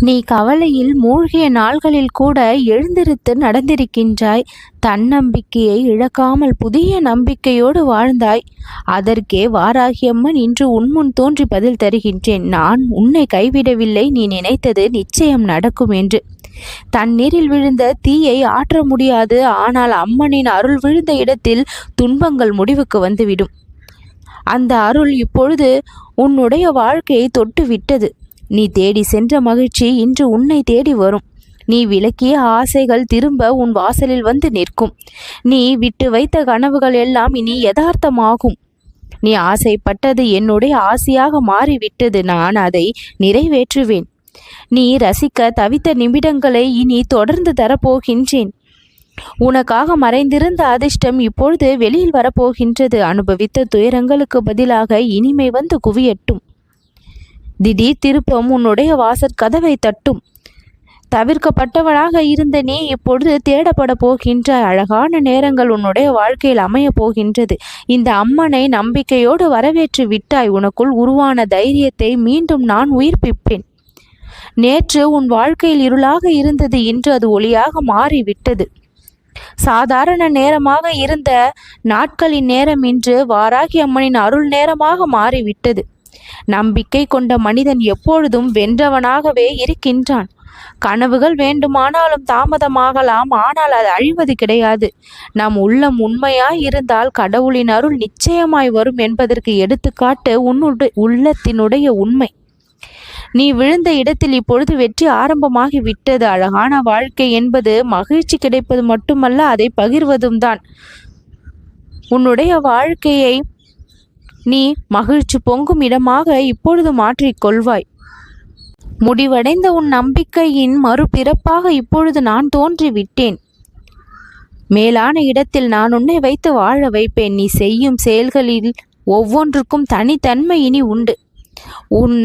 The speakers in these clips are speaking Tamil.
நீ கவலையில் மூழ்கிய நாள்களில் கூட எழுந்திருத்து நடந்திருக்கின்றாய். தன்னம்பிக்கையை இழக்காமல் புதிய நம்பிக்கையோடு வாழ்ந்தாய். அதற்கே வாராகியம்மன் இன்று உன்முன் தோன்றி பதில் தருகின்றேன். நான் உன்னை கைவிடவில்லை. நீ நினைத்தது நிச்சயம் நடக்கும் என்று. தண்ணீரில் விழுந்த தீயை ஆற்ற முடியாது. ஆனால் அம்மனின் அருள் விழுந்த இடத்தில் துன்பங்கள் முடிவுக்கு வந்துவிடும். அந்த அருள் இப்பொழுது உன்னுடைய வாழ்க்கையை தொட்டு விட்டது நீ தேடி சென்ற மகிழ்ச்சி இன்று உன்னை தேடி வரும். நீ விளக்கிய ஆசைகள் திரும்ப உன் வாசலில் வந்து நிற்கும். நீ விட்டு வைத்த கனவுகள் எல்லாம் இனி யதார்த்தமாகும். நீ ஆசைப்பட்டது என்னுடைய ஆசையாக மாறிவிட்டது. நான் அதை நிறைவேற்றுவேன். நீ ரசிக்க தவித்த நிமிடங்களை இனி தொடர்ந்து தரப்போகின்றேன். உனக்காக மறைந்திருந்த அதிர்ஷ்டம் இப்பொழுது வெளியில் வரப்போகின்றது. அனுபவித்த துயரங்களுக்கு பதிலாக இனிமை வந்து குவியட்டும். திடீர் திருப்பம் உன்னுடைய வாசற் கதவை தட்டும். தவிர்க்கப்பட்டவளாக இருந்த நீ இப்பொழுது தேடப்பட போகின்ற அழகான நேரங்கள் உன்னுடைய வாழ்க்கையில் அமையப் போகின்றது. இந்த அம்மனை நம்பிக்கையோடு வரவேற்று விட்டாய் உனக்குள் உருவான தைரியத்தை மீண்டும் நான் உயிர்ப்பிப்பேன். நேற்று உன் வாழ்க்கையில் இருளாக இருந்தது இன்று அது ஒளியாக மாறிவிட்டது. சாதாரண நேரமாக இருந்த நாட்களின் நேரம் இன்று வாராகி அம்மனின் அருள் நேரமாக மாறிவிட்டது. நம்பிக்கை கொண்ட மனிதன் எப்பொழுதும் வென்றவனாகவே இருக்கின்றான். கனவுகள் வேண்டுமானாலும் தாமதமாகலாம் ஆனால் அது அழிவது கிடையாது. நம் உள்ளம் உண்மையாய் இருந்தால் கடவுளின் அருள் நிச்சயமாய் வரும் என்பதற்கு எடுத்துக்காட்டு உன்னுடைய உள்ளத்தினுடைய உண்மை. நீ விழுந்த இடத்தில் இப்பொழுது வெற்றி ஆரம்பமாகி விட்டது. அழகான வாழ்க்கை என்பது மகிழ்ச்சி கிடைப்பது மட்டுமல்ல அதை பகிர்வதும் தான் உன்னுடைய வாழ்க்கையை நீ மகிழ்ச்சி பொங்கும் இடமாக இப்பொழுது மாற்றிக்கொள்வாய் முடிவடைந்த உன் நம்பிக்கையின் மறுபிறப்பாக இப்பொழுது நான் தோன்றிவிட்டேன். மேலான இடத்தில் நான் உன்னை வைத்து வாழ வைப்பேன். நீ செய்யும் செயல்களில் ஒவ்வொன்றுக்கும் தனித்தன்மை இனி உண்டு. உன்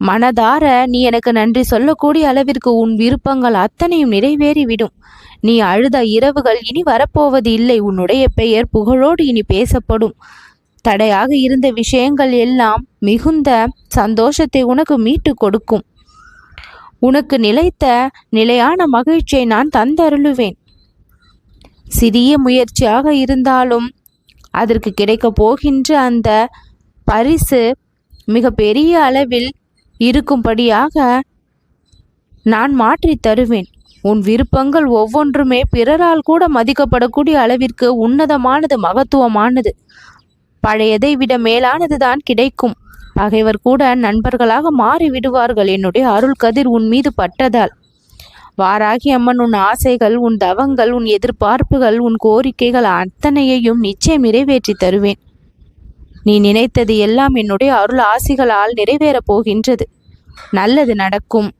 மனதார நீ எனக்கு நன்றி சொல்லக்கூடிய அளவிற்கு உன் விருப்பங்கள் அத்தனையும் நிறைவேறிவிடும். நீ அழுத இரவுகள் இனி வரப்போவது இல்லை. உன்னுடைய பெயர் புகழோடு இனி பேசப்படும். தடையாக இருந்த விஷயங்கள் எல்லாம் மிகுந்த சந்தோஷத்தை உனக்கு மீட்டு கொடுக்கும். உனக்கு நிலைத்த நிலையான மகிழ்ச்சியை நான் தந்தருளுவேன். சிறிய முயற்சியாக இருந்தாலும் அதற்கு கிடைக்கப் போகின்ற அந்த பரிசு மிக பெரிய அளவில் இருக்கும்படியாக நான் மாற்றி தருவேன். உன் விருப்பங்கள் ஒவ்வொன்றுமே பிறரால் கூட மதிக்கப்படக்கூடிய அளவிற்கு உன்னதமானது மகத்துவமானது. பழையதை விட மேலானதுதான் கிடைக்கும். பகைவர் கூட நண்பர்களாக மாறி விடுவார்கள் என்னுடைய அருள் கதிர் உன் மீது பட்டதால். வாராகி அம்மன் உன் ஆசைகள் உன் தவங்கள் உன் எதிர்பார்ப்புகள் உன் கோரிக்கைகள் அத்தனையையும் நிச்சயம் நிறைவேற்றி தருவேன். நீ நினைத்தது எல்லாம் என்னுடைய அருள் ஆசிகளால் நிறைவேறப் போகின்றது. நல்லது நடக்கும்.